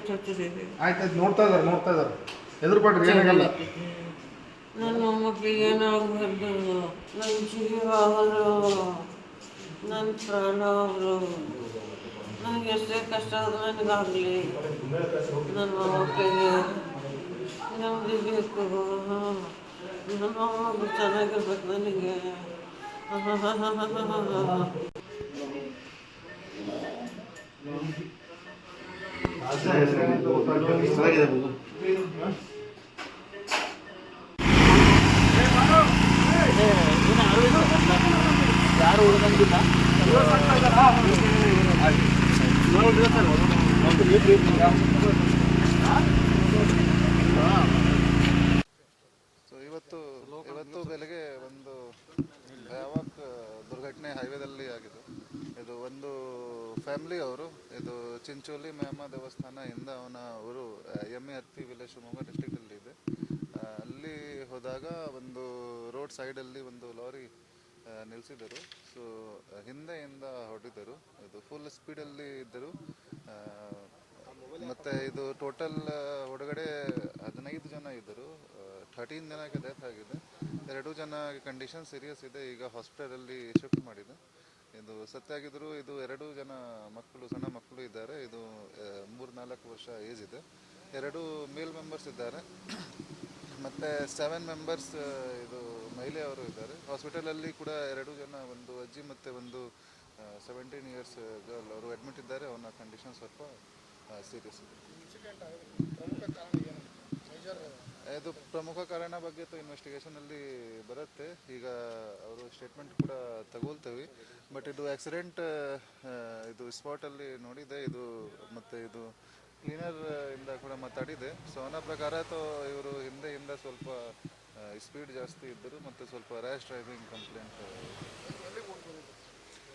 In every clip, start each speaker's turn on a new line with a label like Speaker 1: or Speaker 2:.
Speaker 1: ತೊಟ್ಟಿದೆ
Speaker 2: ಆಯ್ತಾಯ್ತು ನೋಡ್ತಾ ನೋಡ್ತಾ ಇದಾರೆ. ಎದುರು ಪಟ್ರಿ ಏನಾಗಲ್ಲ.
Speaker 1: ನನ್ನ ಮಕ್ಕಳಿಗೆ ಏನಾಗಬಾರ್ದು? ನನ್ನ ಜೀವ ಅವರು ನನ್ನ ಪ್ರಾಣ ಅವರು ನನಗೆ ಎಷ್ಟೇ ಕಷ್ಟ ಆದರೂ ನನಗಾಗಲಿ. ನನ್ನ ಮಕ್ಕಳಿಗೆ ನೆಮ್ಮದಿ ಬೇಕು. ನನ್ನ ಮಗು ಚೆನ್ನಾಗಿರ್ಬೇಕು ನನಗೆ.
Speaker 3: ಯಾರು
Speaker 4: ಸೊ ಇವತ್ತು ಇವತ್ತು ಬೆಳಗ್ಗೆ ಒಂದು ಯಾವಾಗ ದುರ್ಘಟನೆ ಹೈವೇದಲ್ಲಿ ಆಗಿದೆ? ಇದು ಒಂದು ಫ್ಯಾಮಿಲಿ ಅವರು, ಇದು ಚಿಂಚೋಲಿ ಮೇಮ ದೇವಸ್ಥಾನ ಇಂದ ಅವನ ಊರು ಎಮ್ಮೆ ಹತ್ತಿ ವಿಲೇಜ್ ಶಿವಮೊಗ್ಗ ಡಿಸ್ಟ್ರಿಕ್ಟಲ್ಲಿ ಇದೆ. ಅಲ್ಲಿ ಹೋದಾಗ ಒಂದು ರೋಡ್ ಸೈಡಲ್ಲಿ ಒಂದು ಲಾರಿ ನಿಲ್ಲಿಸಿದರು ಸೊ ಹಿಂದೆಯಿಂದ ಹೊಡೆದರು ಇದು ಫುಲ್ ಸ್ಪೀಡಲ್ಲಿ ಇದ್ದರು. ಮತ್ತು ಇದು ಟೋಟಲ್ ಒಳಗಡೆ ಹದಿನೈದು ಜನ ಇದ್ದರು. ಥರ್ಟೀನ್ ಜನಕ್ಕೆ ಡೆತ್ ಆಗಿದೆ. ಎರಡು ಜನ ಕಂಡೀಷನ್ ಸೀರಿಯಸ್ ಇದೆ. ಈಗ ಹಾಸ್ಪಿಟಲಲ್ಲಿ ಶಿಫ್ಟ್ ಮಾಡಿದೆ. ಇದು ಸತ್ತಾಗಿದ್ರು ಇದು ಎರಡು ಜನ ಮಕ್ಕಳು, ಸಣ್ಣ ಮಕ್ಕಳು ಇದ್ದಾರೆ. ಇದು ಮೂರು ನಾಲ್ಕು ವರ್ಷ ಏಜ್ ಇದೆ. ಎರಡು ಮೇಲ್ ಮೆಂಬರ್ಸ್ ಇದ್ದಾರೆ. ಮತ್ತು ಸೆವೆನ್ ಮೆಂಬರ್ಸ್ ಇದು ಮಹಿಳೆಯವರು ಇದ್ದಾರೆ. ಹಾಸ್ಪಿಟಲಲ್ಲಿ ಕೂಡ ಎರಡು ಜನ, ಒಂದು ಅಜ್ಜಿ ಮತ್ತು ಒಂದು ಸೆವೆಂಟೀನ್ ಇಯರ್ಸ್ ಗರ್ಲ್ ಅವರು ಅಡ್ಮಿಟ್ ಇದ್ದಾರೆ. ಅವನ ಕಂಡೀಷನ್ ಸ್ವಲ್ಪ ಸೀರಿಯಸ್ ಇದೆ. ಇದು ಪ್ರಮುಖ ಕಾರಣ ಬಗ್ಗೆ ಇನ್ವೆಸ್ಟಿಗೇಷನ್ ಅಲ್ಲಿ ಬರುತ್ತೆ. ಈಗ ಅವರು ಸ್ಟೇಟ್ಮೆಂಟ್ ಕೂಡ ತಗೊಳ್ತೇವೆ. ಬಟ್ ಇದು ಆಕ್ಸಿಡೆಂಟ್ ಇದು ಸ್ಪಾಟ್ ಅಲ್ಲಿ ನೋಡಿದೆ. ಇದು ಮತ್ತೆ ಇದು ಕ್ಲೀನರ್ ಇಂದ ಕೂಡ ಮಾತಾಡಿದೆ. ಸೊ ಅವನ ಪ್ರಕಾರ ತೋ ಇವರು ಹಿಂದೆಯಿಂದ ಸ್ವಲ್ಪ ಸ್ಪೀಡ್ ಜಾಸ್ತಿ ಇದ್ದರು ಮತ್ತು ಸ್ವಲ್ಪ ರ್ಯಾಶ್ ಡ್ರೈವಿಂಗ್ ಕಂಪ್ಲೇಂಟ್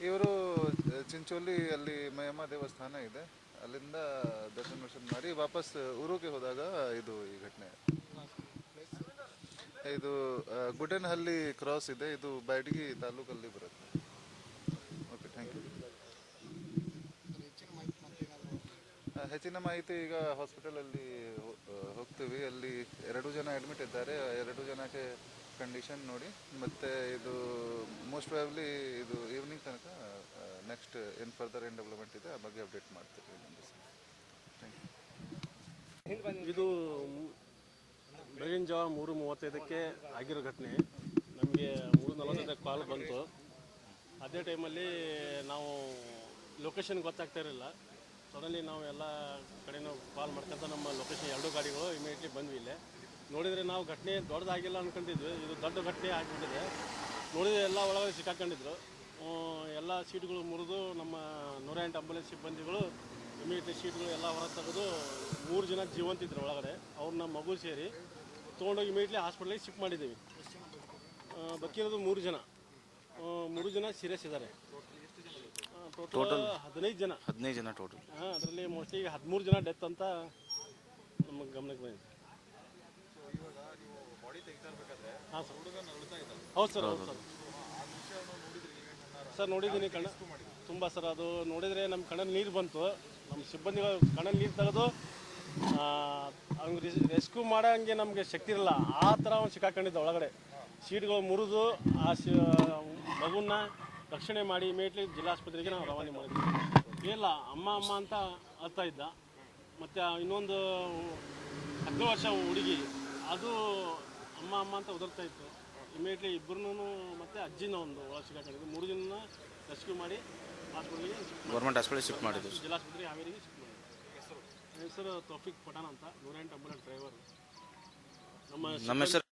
Speaker 4: ಇವರು ಚಿಂಚೋಲಿ ಅಲ್ಲಿ ಮಯಮ್ಮ ದೇವಸ್ಥಾನ ಇದೆ. ಅಲ್ಲಿಂದ ದರ್ಶನ ದರ್ಶನ ಮಾಡಿ ವಾಪಸ್ ಊರಿಗೆ ಹೋದಾಗ ಇದು ಈ ಘಟನೆ. ಇದು ಆ, ಗುಡ್ಡನಹಳ್ಳಿ ಕ್ರಾಸ್ ಇದೆ. ಇದು ಬ್ಯಾಡಗಿ ತಾಲೂಕಲ್ಲಿ ಬರುತ್ತೆ. ಓಕೆ ಥ್ಯಾಂಕ್ ಯು ಹೆಚ್ಚಿನ ಮಾಹಿತಿ ಈಗ ಹಾಸ್ಪಿಟಲಲ್ಲಿ ಹೋಗ್ತೀವಿ. ಅಲ್ಲಿ ಎರಡು ಜನ ಅಡ್ಮಿಟ್ ಇದ್ದಾರೆ. ಎರಡು ಜನಕ್ಕೆ ಕಂಡೀಷನ್ ನೋಡಿ. ಮತ್ತೆ ಇದು ಮೋಸ್ಟ್ ಪ್ರಾಬ್ಲಿ ಇದು ಈವ್ನಿಂಗ್ ತನಕ ನೆಕ್ಸ್ಟ್ ಏನು ಫರ್ದರ್ ಏನು ಡೆವಲಪ್ಮೆಂಟ್ ಇದೆ ಆ ಬಗ್ಗೆ ಅಪ್ಡೇಟ್ ಮಾಡ್ತೀವಿ. ಥ್ಯಾಂಕ್ ಯು
Speaker 5: ಇದು ಬೆಳಗಿನ ಜಾವ ಮೂರು ಮೂವತ್ತೈದಕ್ಕೆ ಆಗಿರೋ ಘಟನೆ. ನಮಗೆ ಮೂರು ನಲವತ್ತೈದಕ್ಕೆ ಕಾಲ್ ಬಂತು. ಅದೇ ಟೈಮಲ್ಲಿ ನಾವು ಲೊಕೇಶನ್ ಗೊತ್ತಾಗ್ತಾ ಇರಲಿಲ್ಲ. ಸಡನ್ಲಿ ನಾವು ಎಲ್ಲ ಕಡೆನೂ ಕಾಲ್ ಮಾಡ್ಕೊಂತ ನಮ್ಮ ಲೊಕೇಶನ್ ಎರಡೂ ಗಾಡಿಗಳು ಇಮಿಡಿಯೇಟ್ಲಿ ಬಂದ್ವಿ ಇಲ್ಲೇ. ನೋಡಿದರೆ ನಾವು ಘಟನೆ ದೊಡ್ಡದಾಗಿಲ್ಲ ಅನ್ಕೊಂಡಿದ್ವಿ. ಇದು ದೊಡ್ಡ ಘಟನೆ ಆಗಿಬಿಟ್ಟಿದೆ. ನೋಡಿದರೆ ಎಲ್ಲ ಒಳಗಡೆ ಸಿಕ್ಕಾಕೊಂಡಿದ್ರು. ಎಲ್ಲ ಸೀಟ್ಗಳು ಮುರಿದು ನಮ್ಮ ನೂರ ಎಂಟು ಆಂಬುಲೆನ್ಸ್ ಸಿಬ್ಬಂದಿಗಳು ಇಮಿಡಿಯೇಟ್ಲಿ ಸೀಟ್ಗಳು ಎಲ್ಲ ಹೊರ ತೆಗೆದು ಮೂರು ಜನ ಜೀವಂತಿದ್ರು ಒಳಗಡೆ. ಅವ್ರನ್ನ ಮಗು ಸೇರಿ ತೊಗೊಂಡೋಗಿ ಇಮಿಡಿಯೇಟ್ಲಿ ಹಾಸ್ಪಿಟ್ಲಿಗೆ ಶಿಫ್ಟ್ ಮಾಡಿದ್ದೀವಿ. ಬಕ್ಕಿರೋದು ಮೂರು ಜನ. ಮೂರು ಜನ ಸೀರಿಯಸ್ ಇದ್ದಾರೆ. ಟೋಟಲ್ ಹದಿನೈದು ಜನ.
Speaker 6: ಹದಿನೈದು ಜನ ಟೋಟಲ್
Speaker 5: ಹಾಂ ಅದರಲ್ಲಿ ಮೋಸ್ಟ್ಲಿ ಈಗ ಹದಿಮೂರು ಜನ ಡೆತ್ ಅಂತ ನಮ್ಮ ಗಮನಕ್ಕೆ ಬಂದಿದೆ. ಹಾಂ ಸರ್ ಹೌದು ಸರ್ ಹೌದು ಸರ್ ಸರ್ ನೋಡಿದ್ದೀನಿ ಕಣ್ಣ. ತುಂಬ ಸರ್ ಅದು ನೋಡಿದರೆ ನಮ್ಮ ಕಣ್ಣಲ್ಲಿ ನೀರು ಬಂತು. ನಮ್ಮ ಸಿಬ್ಬಂದಿಗಳು ಕಣ್ಣಲ್ಲಿ ನೀರು ತೆಗೆದು ಅವ್ನಿಗೆ ರೆಸ್ಕ್ಯೂ ಮಾಡೋಂಗೆ ನಮಗೆ ಶಕ್ತಿ ಇರಲ್ಲ. ಆ ಥರ ಅವ್ನು ಸಿಕ್ಕಾಕೊಂಡಿದ್ದ ಒಳಗಡೆ. ಸೀಟ್ಗಳು ಮುರಿದು ಆ ಸಿ ಮಗುನ ರಕ್ಷಣೆ ಮಾಡಿ ಇಮಿಡಿಯೇಟ್ಲಿ ಜಿಲ್ಲಾಸ್ಪತ್ರೆಗೆ ನಾವು ರವಾನೆ ಮಾಡಿದ್ವಿ. ಇಲ್ಲ ಅಮ್ಮ ಅಮ್ಮ ಅಂತ ಅಳ್ತಾ ಇದ್ದ. ಮತ್ತು ಇನ್ನೊಂದು ಹತ್ತು ವರ್ಷ ಹುಡುಗಿ ಅದು ಅಮ್ಮ ಅಮ್ಮ ಅಂತ ಉದುರ್ತಾ ಇತ್ತು. ಇಮಿಡಿಯೇಟ್ಲಿ ಇಬ್ಬರನ್ನೂ ಮತ್ತು ಅಜ್ಜಿನ ಒಂದು ಒಳಗೆ ಸಿಕ್ಕಾಕೊಂಡಿದ್ದು. ಮೂರು ರೆಸ್ಕ್ಯೂ ಮಾಡಿ ಆಸ್ಪತ್ರೆಗೆ
Speaker 6: ಗೌರ್ಮೆಂಟ್ ಹಾಸ್ಪಿಟಲ್ ಶಿಫ್ಟ್ ಮಾಡಿದ್ವಿ
Speaker 5: ಜಿಲ್ಲಾಸ್ಪತ್ರೆ ಹಾವೇರಿಗೆ ಶಿಫ್ಟ್ ಹೆಸರು ತೌಫಿಕ್ ಪಠಾಣ ಅಂತ ನೂರೆಂಟು ಅಂಬುಲೆನ್ಸ್ ಡ್ರೈವರ್ ನಮ್ಮ
Speaker 6: ನಮ್ಮ ಹೆಸರು